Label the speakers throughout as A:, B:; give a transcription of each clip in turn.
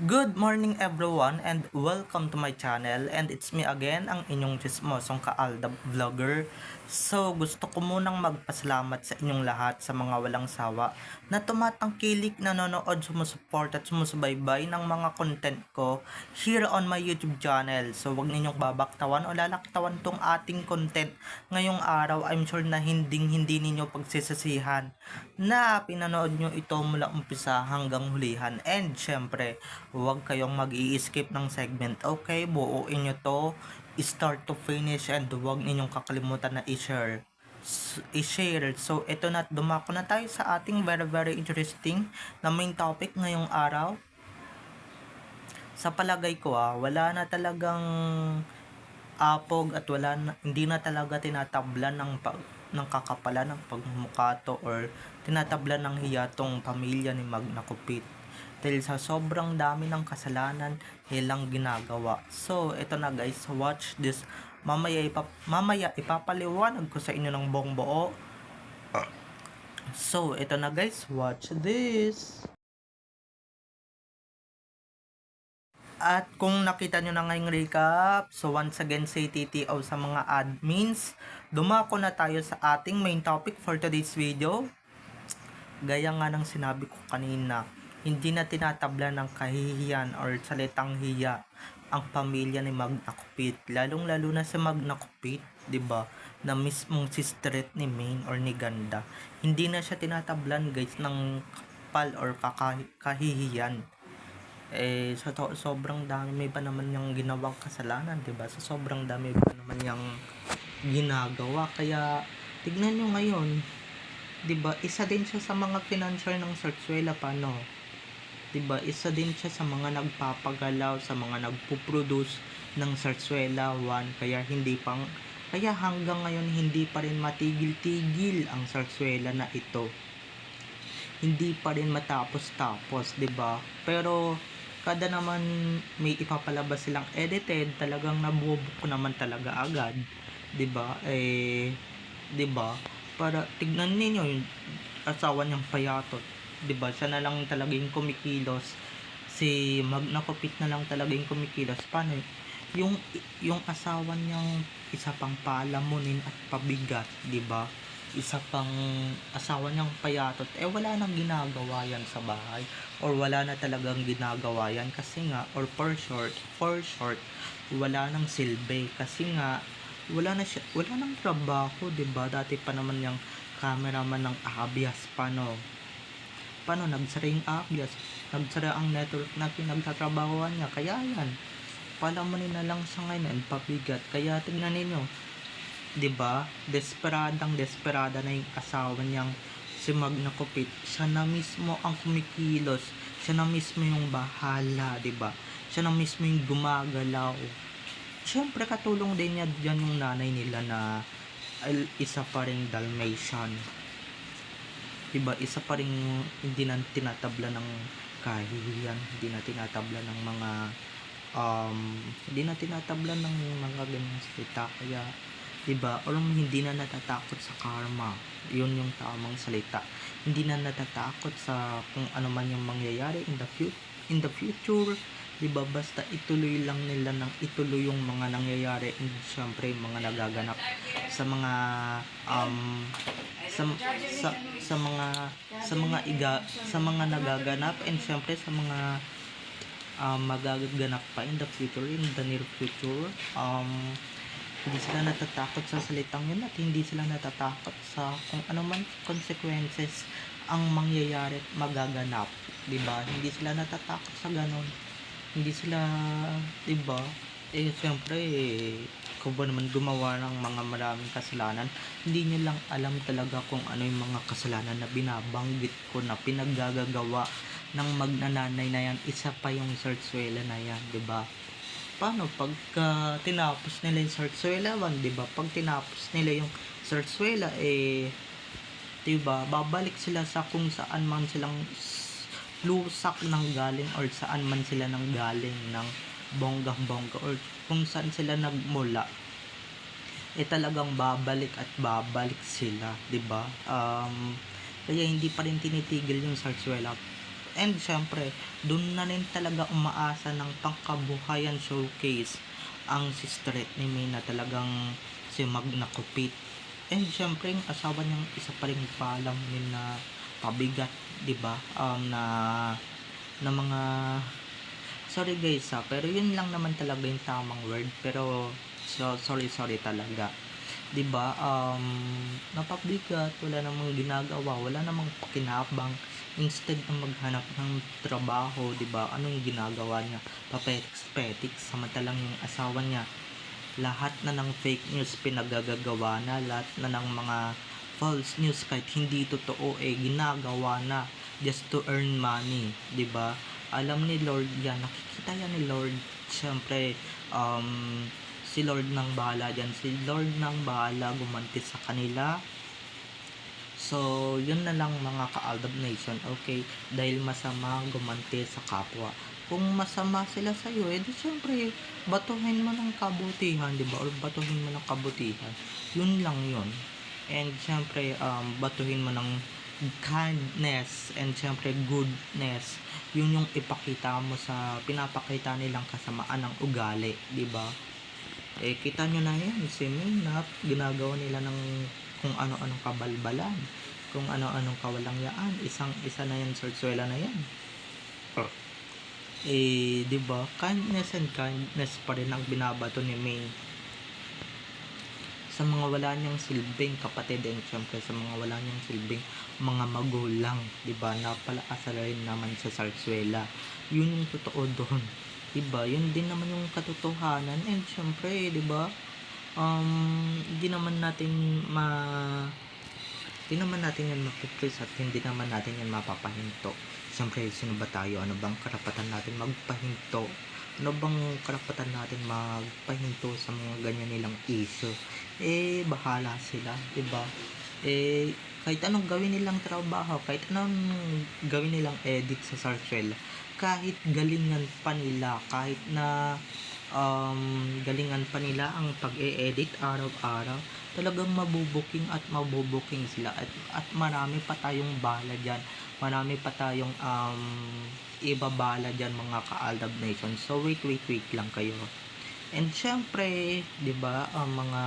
A: Good morning everyone and welcome to my channel and it's me again ang inyong chismosong kaalda vlogger. So gusto ko munang magpasalamat sa inyong lahat sa mga walang sawa na tumatangkilik, nanonood, sumusuport at sumusubaybay ng mga content ko here on my YouTube channel. So wag ninyong babaktawan o lalaktawan tong ating content ngayong araw. I'm sure na hinding hindi ninyo pagsisisihan na pinanood nyo ito mula umpisa hanggang hulihan. And syempre, huwag kayong mag skip ng segment. Okay, buuin nyo to start to finish and huwag ninyong kakalimutan na i-share i-share. So, ito na, dumako na tayo sa ating very very interesting na main topic ngayong araw. Sa palagay ko ah, wala na talagang apog at wala na, hindi na talaga tinatablan ng pag, ng kakapalan ng pagmukato or tinatablan ng hiyatong pamilya ni Magna Kupit dahil sa sobrang dami ng kasalanan nilang ginagawa. So, ito na guys, watch this. Mamaya, ipap mamaya ipapaliwanag ko sa inyo ng buong buo. So, ito na guys, watch this. At kung nakita nyo na ngayong recap, so once again say TTO sa mga admins, dumako na tayo sa ating main topic for today's video. Gaya nga ng sinabi ko kanina, hindi na tinatabla ng kahihiyan or salitang hiya ang pamilya ni Magna Kupit. Lalong lalo na si Magna Kupit, 'di ba? Na mismong si Street ni Main or ni Ganda. Hindi na siya tinatablan guys ng kapal or kaka- kahihiyan eh sa to, sobrang dami pa naman yung ginawang kasalanan, 'di ba? Sa sobrang dami pa naman yung ginagawa kaya tignan nyo ngayon, 'di ba? Isa din siya sa mga financier ng Sarsuela paano? 'Di ba? Isa din siya sa mga nagpapagalaw, sa mga nagpo-produce ng Sarsuela 1 kaya hindi pang kaya hanggang ngayon hindi pa rin matigil-tigil ang Sarsuela na ito hindi pa rin matapos-tapos, 'di ba? Pero kada naman may ipapalabas silang edited, talagang nabubook naman talaga agad, 'di ba? Eh 'di ba? Para tignan ninyo yung asawa niyang payatot, 'di ba? Siya na lang talaga yung kumikilos. Si Magna Kupit na lang talaga yung kumikilos. Paano yung yung asawa niyang isa pang palamunin at pabigat, 'di ba? isa pang asawa niyang payatot, eh wala nang ginagawa yan sa bahay. Or wala na talagang ginagawa yan kasi nga, or for short, for short, wala nang silbi. Kasi nga, wala na siya, wala nang trabaho, 'di ba Dati pa naman yung cameraman ng Abias, paano? Paano nagsara yung Abias? Nagsara ang network na pinagtatrabahoan niya, kaya yan. Palamunin na lang siya ngayon, pabigat. Kaya tignan ninyo, 'di ba? Desperadang desperada na yung asawa niyang si Magna Kupit. Siya na mismo ang kumikilos. Siya na mismo yung bahala, 'di ba? Siya na mismo yung gumagalaw. Siyempre katulong din niya diyan yung nanay nila na isa pa ring Dalmatian. 'Di ba? Isa pa ring hindi na tinatabla ng kahihiyan, hindi na tinatabla ng mga um, hindi na tinatabla ng mga ganyan salita kaya 'di ba? Or hindi na natatakot sa karma. 'Yun yung tamang salita. Hindi na natatakot sa kung ano man yung mangyayari in the future in the future 'di ba basta ituloy lang nila nang ituloy yung mga nangyayari and syempre mga nagaganap sa mga um sa, sa, sa mga sa mga iga sa mga nagaganap and syempre sa mga um, magaganap pa in the future in the near future um hindi sila natatakot sa salitang yun at hindi sila natatakot sa kung ano man consequences ang mangyayari magaganap. 'di ba Hindi sila natatakot sa ganon. Hindi sila, 'di ba Eh, siyempre, eh, ba naman gumawa ng mga maraming kasalanan, hindi niyo lang alam talaga kung ano yung mga kasalanan na binabanggit ko na pinaggagawa ng magnananay na yan. Isa pa yung Sarsuela na yan, 'di ba paano pagka tinapos nila yung Sarsuela 1, 'di ba? Pag tinapos nila yung Sarsuela eh 'di ba? Babalik sila sa kung saan man silang lusak ng galing or saan man sila nang galing ng bonggang-bongga or kung saan sila nagmula eh talagang babalik at babalik sila, 'di ba? Um kaya hindi pa rin tinitigil yung Sarsuela And syempre, doon na rin talaga umaasa ng pangkabuhayan showcase ang sister ni May na talagang si Magna Kupit. And syempre, yung asawa niyang isa pa rin palam din na pabigat, di ba? Um, na, na mga, sorry guys ha, pero yun lang naman talaga yung tamang word. Pero, so, sorry, sorry talaga. Di ba? Um, napabigat, wala namang ginagawa, wala namang pakinabang. Instead na maghanap ng trabaho, di ba? Anong ginagawa niya? Papetiks-petiks, samantalang yung asawa niya lahat na ng fake news pinagagagawa na lahat na ng mga false news kahit hindi totoo eh ginagawa na just to earn money 'di ba alam ni Lord yan nakikita yan ni Lord syempre um, si Lord nang bahala dyan si Lord nang bahala gumanti sa kanila So, yun na lang mga ka-Aldab Nation, okay? Dahil masama gumanti sa kapwa. Kung masama sila sa iyo, edi syempre, batuhin mo ng kabutihan, di ba? Or batuhin mo ng kabutihan. Yun lang yun. And syempre, um, batuhin mo ng kindness and syempre goodness. Yun yung ipakita mo sa pinapakita nilang kasamaan ng ugali, di ba? Eh, kita nyo na yan, si Minap, ginagawa nila ng kung ano-anong kabalbalan, kung ano-anong kawalangyaan, isang isa na yan, sorsuela na yan. Eh, di ba? Kindness and kindness pa rin ang binabato ni May sa mga wala niyang silbing kapatid and syempre sa mga wala niyang silbing mga magulang, 'di ba? Napalaasa rin naman sa Sarsuela. 'Yun yung totoo doon. 'Di ba? 'Yun din naman yung katotohanan and syempre, 'di ba? Um, hindi naman natin ma hindi naman natin yan mapiplis at hindi naman natin yan mapapahinto. Siyempre, sino ba tayo? Ano bang karapatan natin magpahinto? Ano bang karapatan natin magpahinto sa mga ganyan nilang issue? Eh, bahala sila, 'di ba? Eh, kahit anong gawin nilang trabaho, kahit anong gawin nilang edit sa Sarsuela, kahit galingan pa nila, kahit na um, galingan pa nila ang pag-e-edit araw-araw, talagang mabubuking at mabubuking sila. At, at marami pa tayong bala dyan. Marami pa tayong um, ibabala dyan mga ka-Aldab Nation. So wait wait wait lang kayo. And syempre di ba ang mga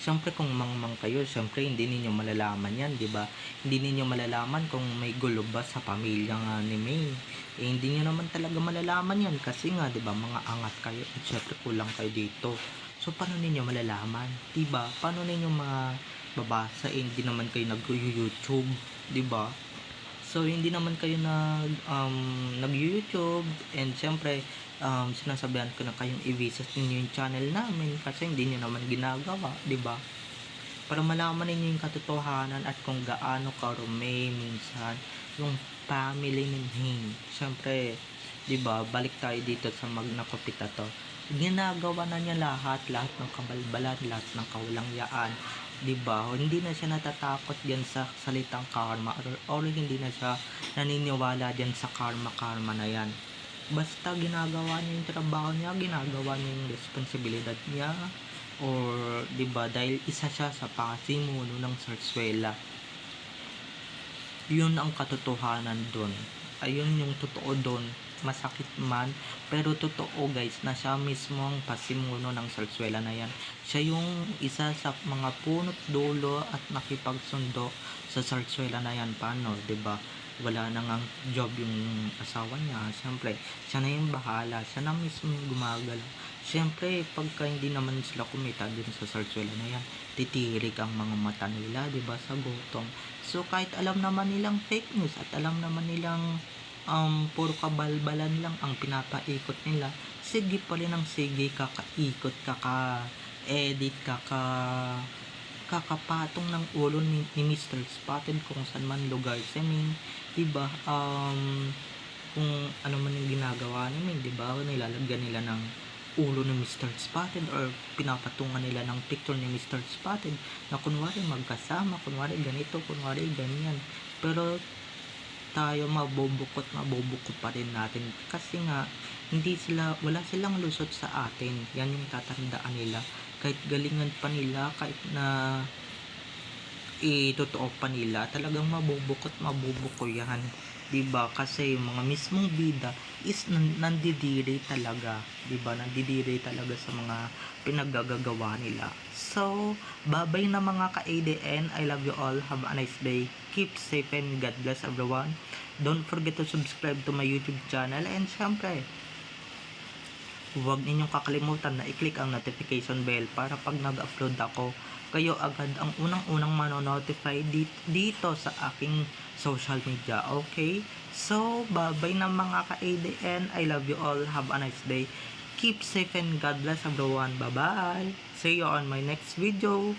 A: Siyempre kung mangmang kayo, siyempre hindi ninyo malalaman yan, di ba? Hindi ninyo malalaman kung may gulo ba sa pamilya nga ni May. Eh, hindi niyo naman talaga malalaman yan kasi nga, di ba, mga angat kayo at syempre kulang kayo dito. So, paano ninyo malalaman? Di ba? Paano ninyo mababasa? Eh, hindi naman kayo nag-YouTube, di ba? So, hindi naman kayo nag, um, nag-YouTube and syempre, um, sinasabihan ko na kayong i-visit ninyo yung channel namin kasi hindi nyo naman ginagawa, ba? Para malaman ninyo yung katotohanan at kung gaano karumi minsan yung family ni Hing. Siyempre, di ba, balik tayo dito sa Magna to. Ginagawa na niya lahat, lahat ng kabalbalan, lahat ng kawalangyaan. Di ba? Hindi na siya natatakot diyan sa salitang karma or, or hindi na siya naniniwala diyan sa karma-karma na yan basta ginagawa niya yung trabaho niya, ginagawa niya yung responsibilidad niya, or, di ba, dahil isa siya sa pasimuno ng Sarsuela. Yun ang katotohanan doon. Ayun yung totoo doon. Masakit man, pero totoo guys, na siya mismo ang pasimuno ng Sarsuela na yan. Siya yung isa sa mga punot dulo at nakipagsundo sa Sarsuela na yan. Paano, di ba? Wala na ngang job yung asawa niya. Siyempre siya na yung bahala. Siya na mismo yung gumagalaw. Siyempre pagka hindi naman sila kumita dun sa sarsuela na yan titirik ang mga mata nila ba sa gutom. So kahit alam naman nilang fake news at alam naman nilang um, puro kabalbalan lang ang pinapaikot nila sige pa rin ang sige kakaikot kaka edit kaka kakapatong ng ulo ni, ni Mr. Spotted kung saan man lugar sa amin diba um, kung ano man yung ginagawa namin diba nilalagyan nila ng ulo ni Mr. Spotted or pinapatungan nila ng picture ni Mr. Spotted na kunwari magkasama, kunwari ganito, kunwari ganyan. Pero tayo mabubukot, mabubukot pa rin natin kasi nga hindi sila, wala silang lusot sa atin. Yan yung tatandaan nila. Kahit galingan pa nila, kahit na itotoo pa nila, talagang mabubukot mabubuko yan. ba Kasi yung mga mismong bida is nan- nandidiri talaga. ba Nandidiri talaga sa mga pinaggagawa nila. So, babay na mga ka-ADN. I love you all. Have a nice day. Keep safe and God bless everyone. Don't forget to subscribe to my YouTube channel. And syempre, huwag ninyong kakalimutan na i-click ang notification bell para pag nag-upload ako, kayo agad ang unang-unang manonotify dito, sa aking social media. Okay? So, bye-bye na mga ka-ADN. I love you all. Have a nice day. Keep safe and God bless everyone. Bye-bye. See you on my next video.